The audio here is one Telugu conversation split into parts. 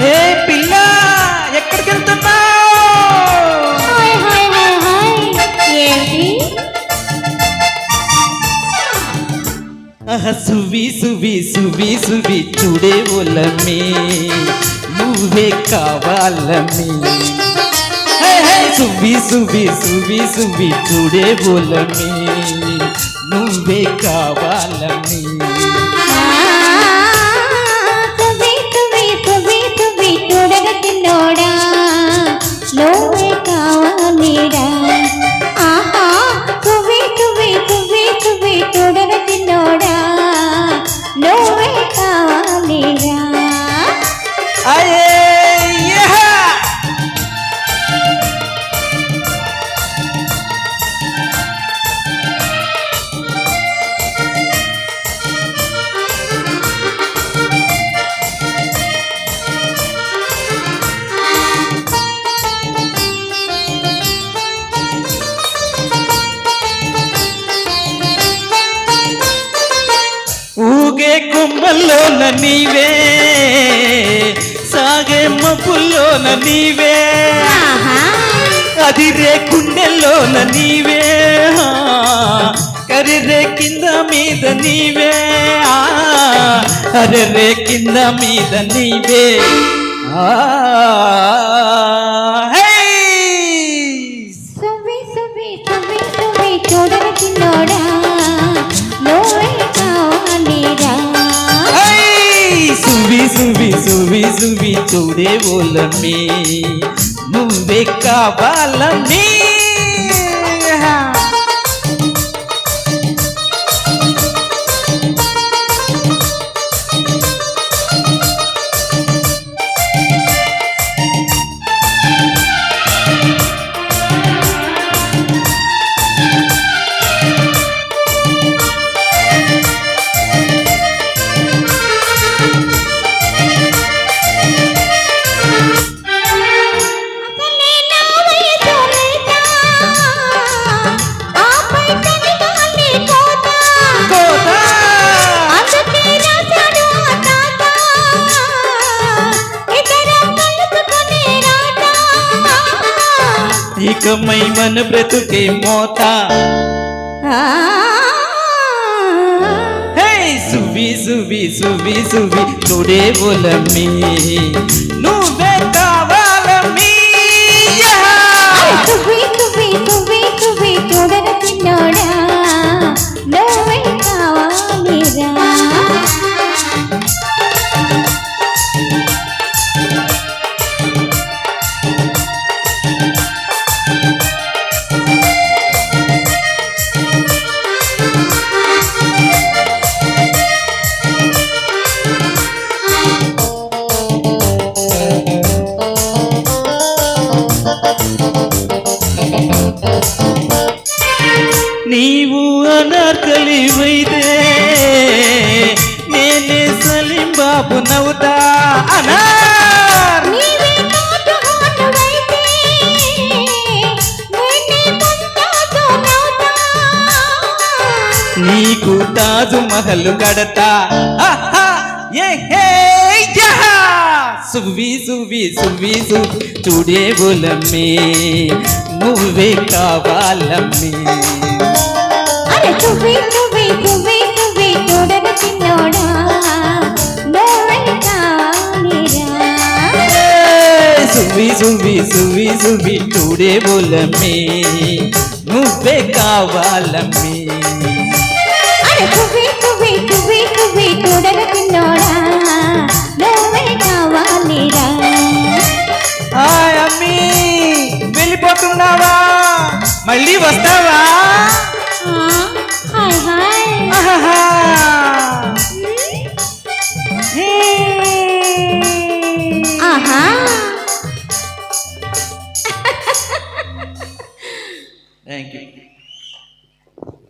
ఏ పిల్ల ఎక్కడికి సువి చూడే ఒలమే నువ్వే కావాలమే సువి సువి సువి సువి చూడే ఒలమే నువ్వే కావాలమే కొమ్మల్లోన నీవే సాగే మబ్బుల్లోన నీవే. ఆహా. అదిరే గుండెల్లోన నీవే కరిరే కింద మీద నీవే ఆ, అరెరే కింద మీద నీవే. ఆ, సువి సువి సువి సువి చూడే ఓలమే నువ్వే కావాలమ్మే ఇకమై మన బ్రతుకే మోత. సువి సువి సువి సువి చూడే ఓలమే నీకు తాజు మహల్ కడతా! సువ్వి సువ్వి చూడే బులమ్మే నువ్వే కావాలమ్మే. చిన్నోడా, చూడే బులమ్మే నువ్వే కావాలమ్మే. సువ్వి, చూడర చిన్నోడా, నువ్వే కావాలిరా. అమ్మీ వెళ్ళిపోతున్నావా? మళ్ళీ వస్తావా? Hi hi. ఆహాహా. ఆహా.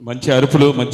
మంచి అరుపులు మంచి